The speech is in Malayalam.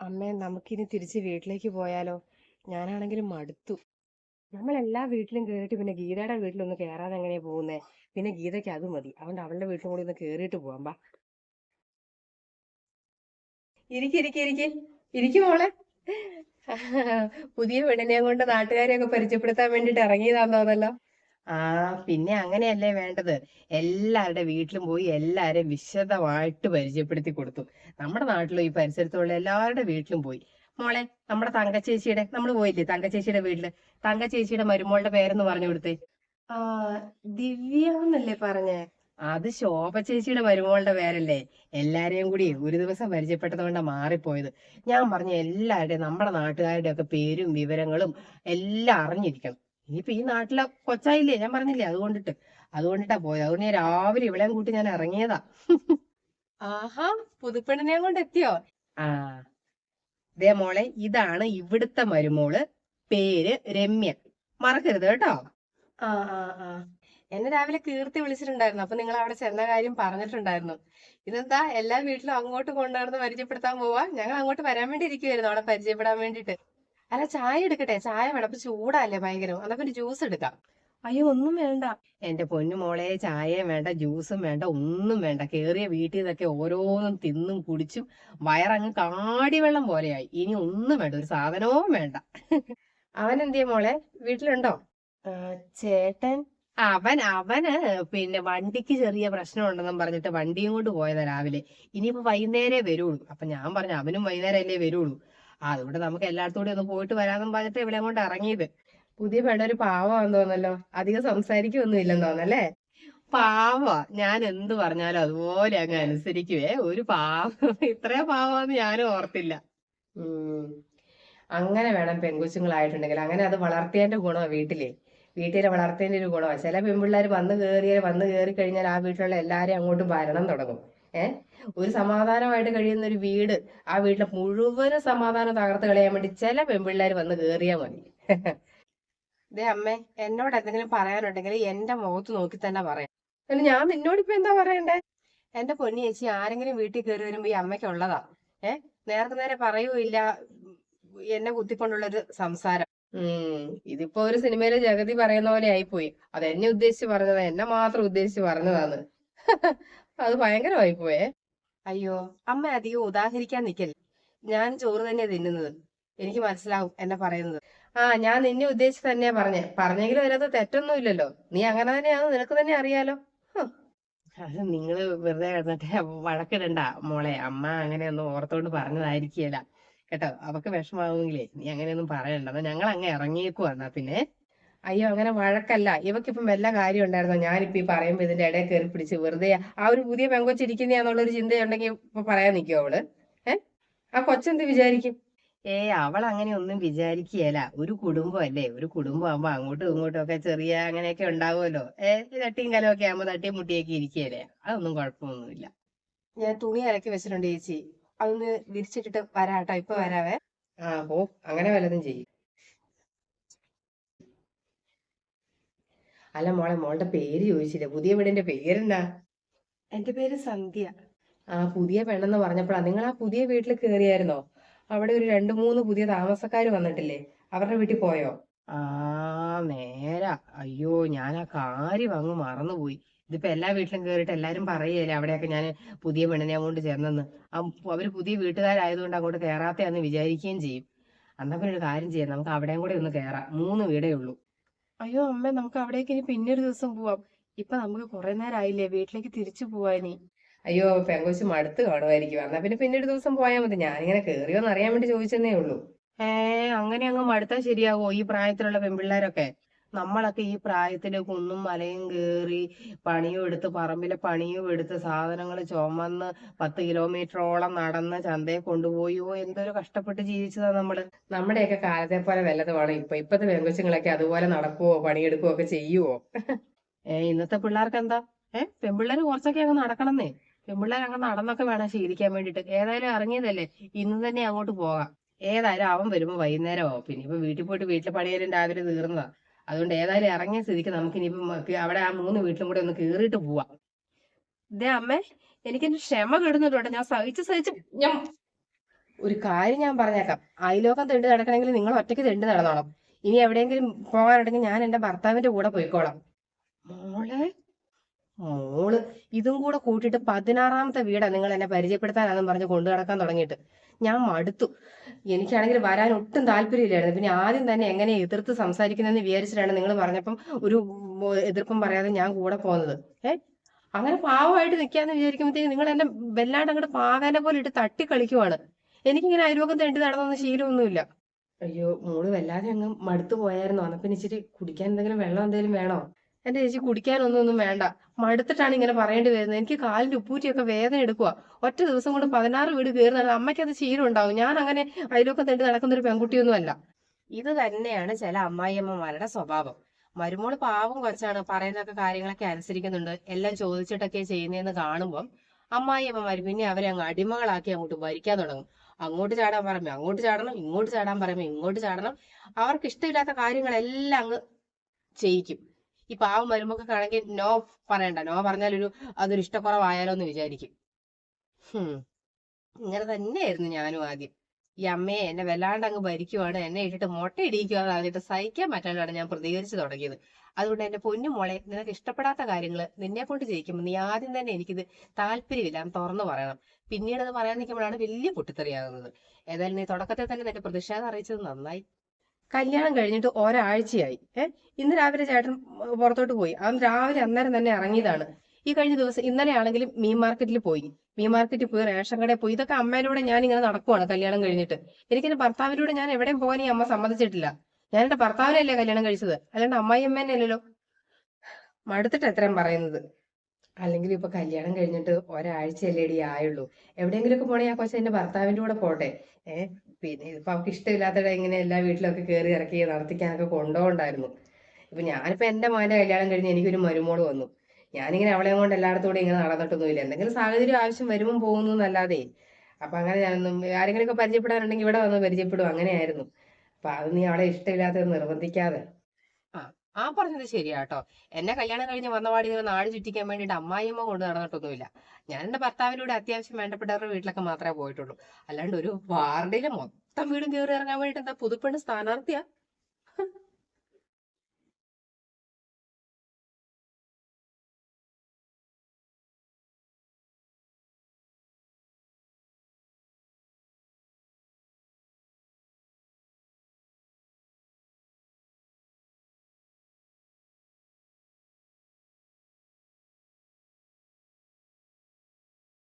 അമ്മേ നമുക്കിനി തിരിച്ച് വീട്ടിലേക്ക് പോയാലോ? ഞാനാണെങ്കിലും മടുത്തു. നമ്മൾ എല്ലാ വീട്ടിലും കേറിട്ട് പിന്നെ ഗീതയുടെ വീട്ടിലൊന്ന് കേറാതെ എങ്ങനെയാ പോകുന്നേ? പിന്നെ ഗീതയ്ക്ക് അത് മതി. അതുകൊണ്ട് അവളുടെ വീട്ടിലും കൂടി ഒന്ന് കേറിയിട്ട് പോവാം. ബാ ഇരിക്ക് ഇരിക്ക് ഇരിക്ക്. ഇരിക്കും മോളെ. പുതിയ പെണ്ണിനെയും കൊണ്ട് നാട്ടുകാരെയൊക്കെ പരിചയപ്പെടുത്താൻ വേണ്ടിട്ട് ഇറങ്ങിയതാന്ന് തോന്നല്ലോ ആ പിന്നെ അങ്ങനെയല്ലേ വേണ്ടത്? എല്ലാവരുടെ വീട്ടിലും പോയി എല്ലാവരെയും വിശദമായിട്ട് പരിചയപ്പെടുത്തി കൊടുത്തു. നമ്മുടെ നാട്ടിലും ഈ പരിസരത്തുള്ള എല്ലാവരുടെ വീട്ടിലും പോയി. മോളെ നമ്മുടെ തങ്കച്ചേച്ചിയുടെ നമ്മൾ പോയില്ലേ തങ്കച്ചേച്ചിയുടെ വീട്ടിൽ? തങ്കച്ചേച്ചിയുടെ മരുമോളുടെ പേരെന്ന് പറഞ്ഞു കൊടുത്തേ. ആ ദിവ്യ എന്നല്ലേ പറഞ്ഞേ? അത് ശോഭ ചേച്ചിയുടെ മരുമോളുടെ പേരല്ലേ. എല്ലാരെയും കൂടി ഒരു ദിവസം പരിചയപ്പെട്ടത് കൊണ്ടാ മാറിപ്പോയത്. ഞാൻ പറഞ്ഞ എല്ലാവരുടെയും നമ്മുടെ നാട്ടുകാരുടെ ഒക്കെ പേരും വിവരങ്ങളും എല്ലാം അറിഞ്ഞിരിക്കണം. ഇനിയിപ്പോ ഈ നാട്ടിലെ കൊച്ചായില്ലേ? ഞാൻ പറഞ്ഞില്ലേ? അതുകൊണ്ടിട്ട്. അതുകൊണ്ടിട്ടാ പോയത്. അതുകൊണ്ട് ഞാൻ രാവിലെ ഇവളെയും കൂട്ടി ഞാൻ ഇറങ്ങിയതാ. ആഹാ പുതുപ്പെണ്ണിനെയും കൊണ്ട് എത്തിയോ ആ. ദേ മോളെ ഇതാണ് ഇവിടുത്തെ മരുമോൾ. പേര് രമ്യ. മറക്കരുത് കേട്ടോ. ആ ആ ആ. എന്നെ രാവിലെ കീർത്തി വിളിച്ചിട്ടുണ്ടായിരുന്നു. അപ്പൊ നിങ്ങൾ അവിടെ ചെന്ന കാര്യം പറഞ്ഞിട്ടുണ്ടായിരുന്നു. ഇതെന്താ? എല്ലാ വീട്ടിലും അങ്ങോട്ട് കൊണ്ടുവന്ന് പരിചയപ്പെടുത്താൻ പോവാ? ഞങ്ങൾ അങ്ങോട്ട് വരാൻ വേണ്ടി ഇരിക്കുവായിരുന്നു. അവിടെ പരിചയപ്പെടാൻ വേണ്ടിട്ട് അല്ല ചായ എടുക്കട്ടെ. ചായ വേണം. അപ്പൊ ചൂടല്ലേ ഭയങ്കരം. അതൊക്കെ ഒരു ജ്യൂസ് എടുക്കാം. അയ്യോ ഒന്നും വേണ്ട. എന്റെ പൊന്നു മോളെ ചായയും വേണ്ട ജ്യൂസും വേണ്ട ഒന്നും വേണ്ട. കേറിയ വീട്ടിൽ നിന്നൊക്കെ ഓരോന്നും തിന്നും കുടിച്ചും വയറങ്ങ് കാടി കാടിവെള്ളം പോലെയായി. ഇനി ഒന്നും വേണ്ട. ഒരു സാധനവും വേണ്ട. അവൻ എന്തിയ മോളെ? വീട്ടിലുണ്ടോ? ചേട്ടൻ. അവൻ അവന് പിന്നെ വണ്ടിക്ക് ചെറിയ പ്രശ്നം ഉണ്ടെന്നും പറഞ്ഞിട്ട് വണ്ടിയും കൊണ്ട് പോയതാ രാവിലെ. ഇനിയിപ്പോ വൈകുന്നേരേ വരുള്ളൂ. അപ്പൊ ഞാൻ പറഞ്ഞു അവനും വൈകുന്നേരം അല്ലേ വരുള്ളൂ. അതുകൊണ്ട് നമുക്ക് എല്ലായിടത്തും കൂടി ഒന്ന് പോയിട്ട് വരാമെന്നും പറഞ്ഞിട്ട് ഇവിടെ അങ്ങോട്ട് ഇറങ്ങിയത്. പുതിയ പെണ്ണൊരു പാവമാന്ന് തോന്നല്ലോ. അധികം സംസാരിക്കൊന്നും ഇല്ലെന്ന് തോന്നല്ലേ പാവ ഞാൻ എന്ത് പറഞ്ഞാലും അതുപോലെ അങ്ങ് അനുസരിക്കുവേ. ഒരു പാവം. ഇത്രയും പാവാന്ന് ഞാനും ഓർത്തില്ല. അങ്ങനെ വേണം പെൺകുച്ചുങ്ങളായിട്ടുണ്ടെങ്കിൽ. അങ്ങനെ അത് വളർത്തിയതിന്റെ ഗുണമാണ് വീട്ടിലെ. വീട്ടിലെ വളർത്തിയതിന്റെ ഒരു ഗുണമാണ് ചില പെൺപിള്ളേർ വന്ന് കയറിയാൽ വന്ന് കയറി കഴിഞ്ഞാൽ ആ വീട്ടിലുള്ള എല്ലാവരെയും അങ്ങോട്ട് വരണം തുടങ്ങും. ഏഹ് ഒരു സമാധാനമായിട്ട് കഴിയുന്ന ഒരു വീട് ആ വീട്ടിലെ മുഴുവനും സമാധാനം തകർത്ത് കളയാൻ വേണ്ടി ചില പെൺപിള്ളേർ വന്ന് കയറിയാൽ മതി. ദേ അമ്മേ എന്നോട് എന്തെങ്കിലും പറയാനുണ്ടെങ്കിൽ എന്റെ മുഖത്ത് നോക്കി തന്നെ പറയാം. പിന്നെ ഞാൻ നിന്നോട് ഇപ്പൊ എന്താ പറയണ്ടേ? എന്റെ പൊന്നി ചേച്ചി ആരെങ്കിലും വീട്ടിൽ കയറി വരുമ്പോ ഈ അമ്മയ്ക്ക് ഉള്ളതാ. ഏഹ് നേരത്തെ നേരെ പറയൂല്ല എന്നെ കുത്തിക്കൊണ്ടുള്ള കുത്തിക്കൊണ്ടുള്ളൊരു സംസാരം. ഉം. ഇതിപ്പോ ഒരു സിനിമയിലെ ജഗതി പറയുന്ന പോലെ ആയിപ്പോയി. അത് എന്നെ ഉദ്ദേശിച്ച് പറഞ്ഞതാ. എന്നെ മാത്രം ഉദ്ദേശിച്ച് പറഞ്ഞതാന്ന്. അത് ഭയങ്കരമായി പോയേ. അയ്യോ അമ്മ അധികം ഉദാഹരിക്കാൻ നിക്കല്ലേ. ഞാൻ ചോറ് തന്നെയാ തിന്നുന്നത്. എനിക്ക് മനസ്സിലാവും എന്നെ പറയുന്നത്. ആ ഞാൻ നിന്നെ ഉദ്ദേശിച്ച് തന്നെയാ പറഞ്ഞേ. പറഞ്ഞെങ്കിലും അതിനകത്ത് തെറ്റൊന്നും ഇല്ലല്ലോ. നീ അങ്ങനെ തന്നെയാന്ന് നിനക്ക് തന്നെ അറിയാലോ. അത് നിങ്ങൾ വെറുതെ കിടന്നിട്ട് വഴക്കിടണ്ട മോളെ. അമ്മ അങ്ങനെയൊന്നും ഓർത്തോണ്ട് പറഞ്ഞതായിരിക്കില്ല. കേട്ടോ അവക്ക് വിഷമാവുമെങ്കിലേ നീ അങ്ങനെയൊന്നും പറയണ്ട. എന്നാ ഞങ്ങൾ അങ്ങ് ഇറങ്ങിയേക്കുവാ എന്നാ പിന്നെ. അയ്യോ അങ്ങനെ വഴക്കല്ല. ഇവക്കിപ്പം വല്ല കാര്യം ഉണ്ടായിരുന്നോ? ഞാനിപ്പോ ഈ പറയുമ്പോ ഇതിന്റെ ഇടയിൽ കയറി പിടിച്ച് വെറുതെ ആ ഒരു പുതിയ പെങ്കൊച്ചിരിക്കുന്നതാന്നുള്ളൊരു ചിന്തയുണ്ടെങ്കിൽ ഇപ്പൊ പറയാൻ നിൽക്കുവോ അവൾ? ഏഹ് ആ കൊച്ചെന്ത് വിചാരിക്കും? ഏ അവൾ അങ്ങനെ ഒന്നും വിചാരിക്കുകയല്ല. ഒരു കുടുംബം അല്ലേ ഒരു കുടുംബം ആകുമ്പോ അങ്ങോട്ടും ഇങ്ങോട്ടും ഒക്കെ ചെറിയ അങ്ങനെയൊക്കെ ഉണ്ടാവുമല്ലോ. ഏ തട്ടിയും കലമൊക്കെ ആകുമ്പോ തട്ടിയും മുട്ടിയൊക്കെ ഇരിക്കുകയല്ലേ? അതൊന്നും കുഴപ്പമൊന്നുമില്ല. ഞാൻ തുണി അലക്കി വെച്ചിട്ടുണ്ട് ചേച്ചി. അതൊന്ന് വിരിച്ചിട്ടിട്ട് വരാട്ടോ. ഇപ്പൊ വരാവേ. ആ പോ. അങ്ങനെ വല്ലതും ചെയ്യും. അല്ല മോളെ മോളുടെ പേര് ചോദിച്ചില്ല? പുതിയ വീടിന്റെ പേരെന്താ? എന്റെ പേര് സന്ധ്യ. ആ പുതിയ പെണ്ണെന്ന് പറഞ്ഞപ്പോഴാ. നിങ്ങൾ ആ പുതിയ വീട്ടിൽ കയറിയായിരുന്നോ? അവിടെ ഒരു രണ്ടു മൂന്ന് പുതിയ താമസക്കാർ വന്നിട്ടില്ലേ? അവരുടെ വീട്ടിൽ പോയോ? ആ നേരാ. അയ്യോ ഞാൻ ആ കാര്യം അങ്ങ് മറന്നുപോയി. ഇതിപ്പോ എല്ലാ വീട്ടിലും കയറിയിട്ട് എല്ലാരും പറയല്ലേ അവിടെയൊക്കെ ഞാൻ പുതിയ പെണ്ണിനെ അങ്ങോട്ട് ചേർന്നെന്ന്? അവർ പുതിയ വീട്ടുകാരായതുകൊണ്ട് അങ്ങോട്ട് കയറാത്തയാന്ന് വിചാരിക്കുകയും ചെയ്യും. എന്നാ പിന്നെ ഒരു കാര്യം ചെയ്യാം. നമുക്ക് അവിടെയും കൂടെ ഒന്ന് കേറാം മൂന്ന് വീടേ ഉള്ളൂ. അയ്യോ അമ്മ നമുക്ക് അവിടേക്ക് ഇനി പിന്നെ ഒരു ദിവസം പോവാം. ഇപ്പൊ നമുക്ക് കുറെ നേരം ആയില്ലേ വീട്ടിലേക്ക് തിരിച്ചു പോവാനി. അയ്യോ പെങ്കൊച്ച് മടുത്ത് കാണുമായിരിക്കും. എന്നാ പിന്നെ പിന്നെ ഒരു ദിവസം പോയാൽ മതി. ഞാനിങ്ങനെ കേറിയോന്ന് അറിയാൻ വേണ്ടി ചോദിച്ചെന്നേ ഉള്ളൂ. ഏ അങ്ങനെ അങ്ങ് മടുത്താൽ ശരിയാവോ ഈ പ്രായത്തിലുള്ള പെൺപിള്ളേരൊക്കെ? നമ്മളൊക്കെ ഈ പ്രായത്തിൽ കുന്നും മലയും കേറി പണിയും എടുത്ത് പറമ്പിലെ പണിയും എടുത്ത് സാധനങ്ങൾ ചുമന്ന് പത്ത് കിലോമീറ്ററോളം നടന്ന് ചന്തയെ കൊണ്ടുപോയോ. എന്തൊരു കഷ്ടപ്പെട്ട് ജീവിച്ചതാ നമ്മൾ. നമ്മുടെയൊക്കെ കാലത്തെ പോലെ വല്ലതുമാണ് ഇപ്പൊ. ഇപ്പത്തെ പെൺകൊച്ചുങ്ങളൊക്കെ അതുപോലെ നടക്കുവോ പണിയെടുക്കുവോ ഒക്കെ ചെയ്യുവോ? ഏ ഇന്നത്തെ പിള്ളേർക്ക് എന്താ? ഏ പെൺപിള്ളേര് കുറച്ചൊക്കെ അങ്ങ് നടക്കണമെന്നേ പെൺപിള്ളേർ അങ്ങ് നടന്നൊക്കെ വേണം ശീലിക്കാൻ വേണ്ടിട്ട് ഏതായാലും ഇറങ്ങിയതല്ലേ? ഇന്ന് തന്നെ അങ്ങോട്ട് പോകാം. ഏതായാലും അവൻ വരുമ്പോ വൈകുന്നേരമോ പിന്നെ ഇപ്പൊ വീട്ടിൽ പോയിട്ട് വീട്ടിലെ പണിയാലും രാവിലെ തീർന്നതാ. അതുകൊണ്ട് ഏതായാലും ഇറങ്ങിയ സ്ഥിതിക്ക് നമുക്ക് ഇനിയിപ്പം അവിടെ ആ മൂന്ന് വീട്ടിലും കൂടെ ഒന്ന് കേറിയിട്ട് പോവാം. ഇതേ അമ്മേ എനിക്കെന്റെ ക്ഷമ കെടുന്നിട്ടുണ്ട്. ഞാൻ സഹിച്ച് സഹിച്ച് ഞാൻ ഒരു കാര്യം ഞാൻ പറഞ്ഞേക്കാം. അയലോക്കം തെണ്ടി നടക്കണമെങ്കിൽ നിങ്ങൾ ഒറ്റയ്ക്ക് തെണ്ടി നടന്നോളാം. ഇനി എവിടെയെങ്കിലും പോകാനുണ്ടെങ്കിൽ ഞാൻ എന്റെ ഭർത്താവിന്റെ കൂടെ പോയിക്കോളാം. മോളെ മോൾ ഇതും കൂടെ കൂട്ടിയിട്ട് പതിനാറാമത്തെ വീടാ നിങ്ങൾ എന്നെ പരിചയപ്പെടുത്താനാണെന്ന് പറഞ്ഞ് കൊണ്ടു നടക്കാൻ തുടങ്ങിയിട്ട്. ഞാൻ മടുത്തു. എനിക്കാണെങ്കിൽ വരാൻ ഒട്ടും താല്പര്യമില്ലായിരുന്നു. പിന്നെ ആദ്യം തന്നെ എങ്ങനെ എതിർത്ത് സംസാരിക്കുന്നതെന്ന് വിചാരിച്ചിട്ടാണ് നിങ്ങൾ പറഞ്ഞപ്പം ഒരു എതിർപ്പം പറയാതെ ഞാൻ കൂടെ പോകുന്നത് ഏ? അങ്ങനെ പാവമായിട്ട് നിൽക്കാന്ന് വിചാരിക്കുമ്പോഴത്തേക്ക് നിങ്ങൾ എന്നെ വല്ലാണ്ട് അങ്ങോട്ട് പാകാനെ പോലെ ഇട്ട് തട്ടി കളിക്കുവാണ്. എനിക്കിങ്ങനെ അയൽവക്കം തെണ്ടി നടന്നൊന്നും ശീലമൊന്നുമില്ല. അയ്യോ മോൾ വല്ലാതെ അങ്ങ് മടുത്തു പോയായിരുന്നു. അന്നപ്പം ഇച്ചിരി കുടിക്കാൻ എന്തെങ്കിലും വെള്ളം എന്തെങ്കിലും വേണോ? എന്റെ ചേച്ചി കുടിക്കാനൊന്നും ഒന്നും വേണ്ട. മടുത്തിട്ടാണ് ഇങ്ങനെ പറയേണ്ടി വരുന്നത്. എനിക്ക് കാലിന്റെ ഉപ്പൂറ്റിയൊക്കെ വേദന എടുക്കുക ഒറ്റ ദിവസം കൊണ്ട് പതിനാറ് വീട് കയറി അമ്മയ്ക്ക് അത് ശീലം ഉണ്ടാവും ഞാൻ അങ്ങനെ അതിലൊക്കെ തേണ്ടി നടക്കുന്ന ഒരു പെൺകുട്ടിയൊന്നും അല്ല ഇത് തന്നെയാണ് ചില അമ്മായിയമ്മമാരുടെ സ്വഭാവം. മരുമോൾ പാവം കുറച്ചാണ് പറയുന്നൊക്കെ കാര്യങ്ങളൊക്കെ അനുസരിക്കുന്നുണ്ട്. എല്ലാം ചോദിച്ചിട്ടൊക്കെ ചെയ്യുന്നതെന്ന് കാണുമ്പം അമ്മായിയമ്മമാര് പിന്നെ അവരെ അങ്ങ് അടിമകളാക്കി അങ്ങോട്ട് ഭരിക്കാൻ തുടങ്ങും. അങ്ങോട്ട് ചാടാൻ പറയുമ്പോൾ അങ്ങോട്ട് ചാടണം ഇങ്ങോട്ട് ചാടാൻ പറയുമ്പോൾ ഇങ്ങോട്ട് ചാടണം. അവർക്ക് ഇഷ്ടമില്ലാത്ത കാര്യങ്ങളെല്ലാം അങ്ങ് ചെയ്യിക്കും. ഈ പാവം മരുമക്കൾക്കാണെങ്കിൽ നോ പറയണ്ട. നോ പറഞ്ഞാൽ ഒരു അതൊരു ഇഷ്ടക്കുറവായാലോ എന്ന് വിചാരിക്കും. ഇങ്ങനെ തന്നെയായിരുന്നു ഞാനും ആദ്യം. ഈ അമ്മയെ എന്നെ വല്ലാണ്ട് അങ്ങ് ഭരിക്കുവാണ്. എന്നെ ഇട്ടിട്ട് മുട്ട അതിട്ട് സഹിക്കാൻ പറ്റാണ്ടാണ് ഞാൻ പ്രതികരിച്ചു തുടങ്ങിയത്. അതുകൊണ്ട് എന്റെ പൊന്നു മോളെ നിനക്ക് ഇഷ്ടപ്പെടാത്ത കാര്യങ്ങൾ നിന്നെ കൊണ്ട് ചെയ്യിക്കുമ്പോൾ നീ ആദ്യം തന്നെ എനിക്കിത് താല്പര്യമില്ല തുറന്നു പറയണം. പിന്നീട് അത് പറയാൻ നിൽക്കുമ്പോഴാണ് വലിയ പൊട്ടിത്തെറിയാകുന്നത്. ഏതായാലും നീ തുടക്കത്തിൽ തന്നെ നിന്റെ പ്രതിഷേധം അറിയിച്ചത് നന്നായി. കല്യാണം കഴിഞ്ഞിട്ട് ഒരാഴ്ചയായി. ഏഹ് ഇന്ന് രാവിലെ ചേട്ടൻ പുറത്തോട്ട് പോയി. അവൻ രാവിലെ അന്നേരം തന്നെ ഇറങ്ങിയതാണ്. ഈ കഴിഞ്ഞ ദിവസം ഇന്നലെ ആണെങ്കിലും മീൻ മാർക്കറ്റിൽ പോയി. മീൻ മാർക്കറ്റിൽ പോയി റേഷൻ കടയിൽ പോയി. ഇതൊക്കെ അമ്മയിലൂടെ ഞാൻ ഇങ്ങനെ നടക്കുവാണ് കല്യാണം കഴിഞ്ഞിട്ട്. എനിക്ക് എന്റെ ഭർത്താവിലൂടെ ഞാൻ എവിടെയും പോകാൻ ഈ അമ്മ സമ്മതിച്ചിട്ടില്ല. ഞാൻ എന്റെ ഭർത്താവിനല്ലേ കല്യാണം കഴിച്ചത്? അല്ലാണ്ട് അമ്മായി അമ്മേനെ അല്ലല്ലോ മടുത്തിട്ട് എത്രയും പറയുന്നത്. അല്ലെങ്കിൽ ഇപ്പൊ കല്യാണം കഴിഞ്ഞിട്ട് ഒരാഴ്ചയല്ലേടി ആയുള്ളൂ. എവിടെയെങ്കിലുമൊക്കെ പോണേ ആ കൊച്ചു എന്റെ ഭർത്താവിന്റെ കൂടെ പോട്ടെ. ഏഹ് പിന്നെ ഇപ്പൊ അവർക്ക് ഇഷ്ടമില്ലാത്തവിടെ ഇങ്ങനെ എല്ലാ വീട്ടിലൊക്കെ കയറി ഇറക്കി നടത്തിക്കാനൊക്കെ കൊണ്ടുപോകണ്ടായിരുന്നു ഇപ്പൊ ഞാനിപ്പോ എന്റെ മോന്റെ കല്യാണം കഴിഞ്ഞ് എനിക്കൊരു മരുമോൾ വന്നു. ഞാനിങ്ങനെ അവളെ കൊണ്ട് എല്ലായിടത്തൂടെ ഇങ്ങനെ നടന്നിട്ടൊന്നുമില്ല. എന്തെങ്കിലും സാഹചര്യം ആവശ്യം വരുമ്പോൾ പോകുന്നു എന്നല്ലാതെ. അപ്പൊ അങ്ങനെ ഞാനൊന്നും ആരെങ്കിലും ഒക്കെ പരിചയപ്പെടാനുണ്ടെങ്കിൽ ഇവിടെ വന്ന് പരിചയപ്പെടും. അങ്ങനെയായിരുന്നു. അപ്പൊ അത് നീ അവളെ ഇഷ്ടമില്ലാത്തത് നിർബന്ധിക്കാതെ. ആ പറഞ്ഞത് ശരിയാട്ടോ. എന്നെ കല്യാണം കഴിഞ്ഞ് വന്നപാടി ഇങ്ങനെ നാട് ചുറ്റിക്കാൻ വേണ്ടിയിട്ട് അമ്മായിയമ്മ കൊണ്ട് നടന്നിട്ടൊന്നുമില്ല. ഞാൻ എന്റെ ഭർത്താവിനോട് അത്യാവശ്യം വേണ്ടപ്പെട്ടവരുടെ വീട്ടിലൊക്കെ മാത്രമേ പോയിട്ടുള്ളൂ. അല്ലാണ്ട് ഒരു വാർഡിലെ മൊത്തം വീടും കയറി ഇറങ്ങാൻ വേണ്ടിയിട്ട് എന്താ പുതുപ്പെണ്ണ് സ്ഥാനാർത്ഥിയാ?